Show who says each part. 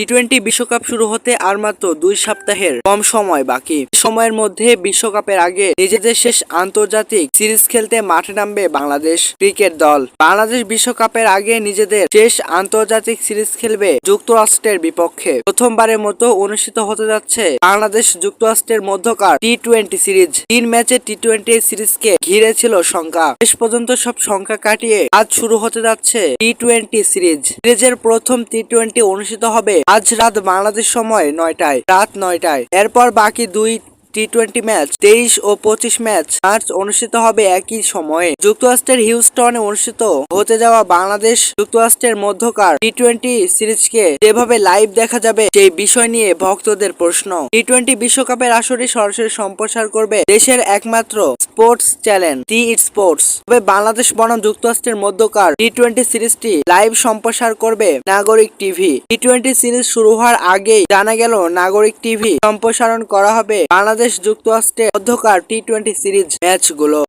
Speaker 1: T twenty বিশ্বকাপ শুরু হতে আর মাত্র দুই সপ্তাহের কম সময় বাকি। সময়ের মধ্যে বিশ্বকাপের আগে নিজেদের শেষ আন্তর্জাতিক সিরিজ খেলতে মাঠে নামবে বাংলাদেশ ক্রিকেট দল। বাংলাদেশ বিশ্বকাপের আগে নিজেদের শেষ আন্তর্জাতিক সিরিজ খেলবে যুক্তরাষ্ট্রের বিপক্ষে। প্রথমবারের মতো অনুষ্ঠিত হতে যাচ্ছে বাংলাদেশ যুক্তরাষ্ট্রের মধ্যকার টি টোয়েন্টি সিরিজ। তিন ম্যাচে টি টোয়েন্টি সিরিজকে ঘিরে ছিল সংখ্যা শেষ পর্যন্ত সব সংখ্যা কাটিয়ে আজ শুরু হতে যাচ্ছে টি টোয়েন্টি সিরিজ। সিরিজের প্রথম টি টোয়েন্টি অনুষ্ঠিত হবে আজ রাত বাংলাদেশ সময় নয়টায় রাত নয়টায়। এরপর বাকি দুই টি টোয়েন্টি ম্যাচ তেইশ ও পঁচিশ ম্যাচ মার্চ অনুষ্ঠিত হবে একই সময়ে। যুক্তরাষ্ট্রের হিউস্টনে অনুষ্ঠিত হতে যাওয়া বাংলাদেশ যুক্তরাষ্ট্রের মধ্যকার টি টোয়েন্টি সিরিজকে যেভাবে লাইভ দেখা যাবে, সেই বিষয় নিয়ে ভক্তদের প্রশ্ন। টি টোয়েন্টি বিশ্বকাপের আসরে সরাসরি সম্প্রচার করবে দেশের একমাত্র স্পোর্টস চ্যানেল টি স্পোর্টস তবে বাংলাদেশ বনাম যুক্তরাষ্ট্রের মধ্যকার টি টোয়েন্টি সিরিজটি লাইভ সম্প্রসার করবে নাগরিক টিভি টি টোয়েন্টি সিরিজ শুরু হওয়ার আগেই জানা গেল, নাগরিক টিভি সম্প্রসারণ করা হবে বাংলাদেশ যুক্তরাষ্ট্রের অধ্যকার টি টোয়েন্টি সিরিজ ম্যাচগুলো